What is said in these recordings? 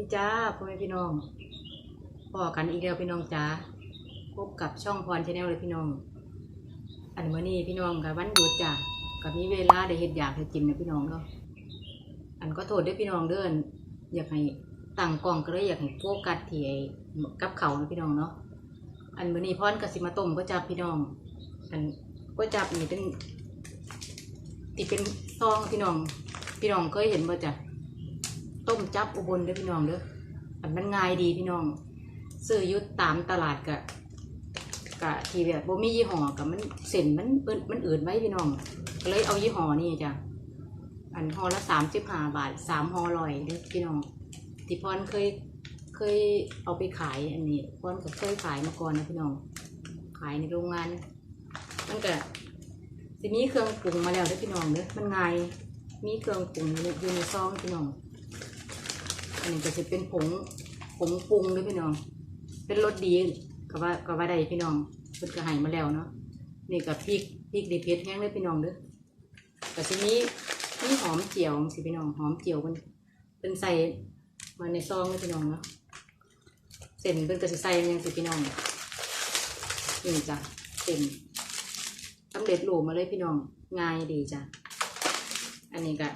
ดีจ้าพ่อแม่พี่น้องพอกันอีกแล้วพี่น้องจ้าพบกับช่องพรชาแนลเลยพี่น้อง อันมื่อนี้พี่น้องกับวันหยุดจ้ะกับมีเวลาได้เฮ็ดอยากเฮ็ดกินนะพี่น้องเนาะอันก็โทษด้วยพี่น้องเดินอยากให้ตั้งกล้องก็เลยอยากให้โฟกัสที่ไอ้กับเขานะพี่น้องเนาะอันมื่อนี้พรกับสิมาต้มก็จับพี่น้อง อันก็จับนี่เป็นติเป็นซองพี่น้อง พี่น้องเคยเห็นบ่จ้ะ ต้มจับอุบลเด้อพี่น้องเด้ออันมันง่ายดีพี่น้องซื้อยุดตามตลาดกะกะที่แบบบ่มียี่ห้อกับมันเส้นมันเอิ้นมันอืดไว้พี่น้องก็เลยเอายี่ห้อนี่จ้ะอันห่อละสามสิบห้าบาทสามห่อลอยเด้อพี่น้องทีพรเคยเคยเอาไปขายอันนี้พรก็เคยขายมาก่อนนะพี่น้อง ขายในโรงงานมันก็สิมีเครื่องปรุงมาแล้วเด้อพี่น้องเด้อมันง่ายมีเครื่องปรุงอยู่ในในซองพี่น้อง นนี้ก็จะเป็นผงผงปรุงด้วยพี่น้อง เป็นรสดีก็ว่าก็ว่าได้พี่น้องเพิ่นก็ให้มาแล้วเนาะนี่กับพริกพริกดีเพชรแห้งเลยพี่น้องเด้อแต่ทีนี้นี่หอมเจียวสิพี่น้องหอมเจียวมันเป็นใส่มาในซองเลยพี่น้องเนาะเส้นเป็นกระสิใส่ยังสิพี่น้องนี่จ้ะเส้นสำเร็จรูปมาเลยพี่น้องง่ายดีจ้ะอันนี้ก็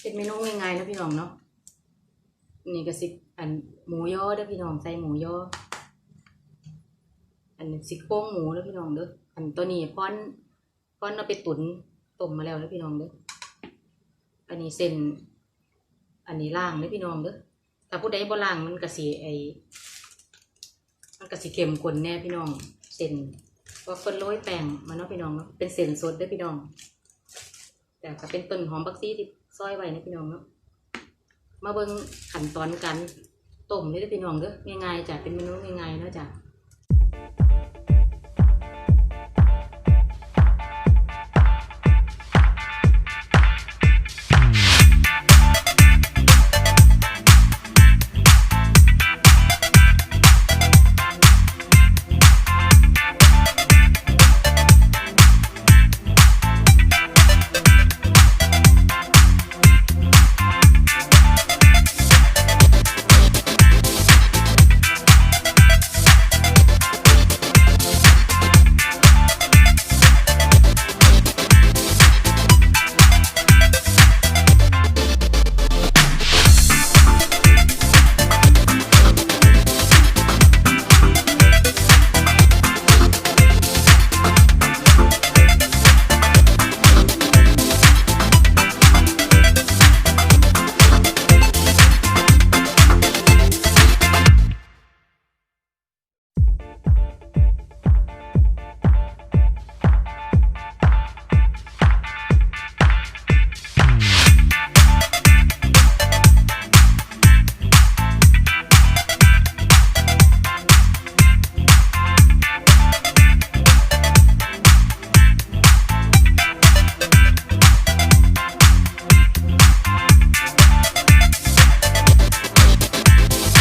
เป็นเมนูง่ายๆนะพี่น้องเนาะ นนี้ก็สิอันหมูย่อเด้อพี่น้องใส่หมูย่ออันสิโป้งหมูเด้อพี่น้องเด้ออันตัวนี้ป้อนป้อนเอาไปตุ๋นต้มมาแล้วเด้อพี่น้องเด้ออันนี้เส้นอันนี้ล่างเด้อพี่น้องเด้อถ้าผู้ใดบ่ล่างมันก็สิไอมันก็สิเค็มข้นแน่พี่น้องเส้นว่าเพิ่นโรยแป้งมาเนาะพี่น้องเนาะเป็นเส้นสดเด้อพี่น้อง แต่ก็เป็นต้นหอมบักซี่ที่ซอยไว้นะพี่น้องเนาะ มาเบิ่งขั้นตอนกันต้มนี่เด้อพี่น้องเด้อง่ายๆจ้ะเป็นเมนูง่ายๆเนาะจ้ะ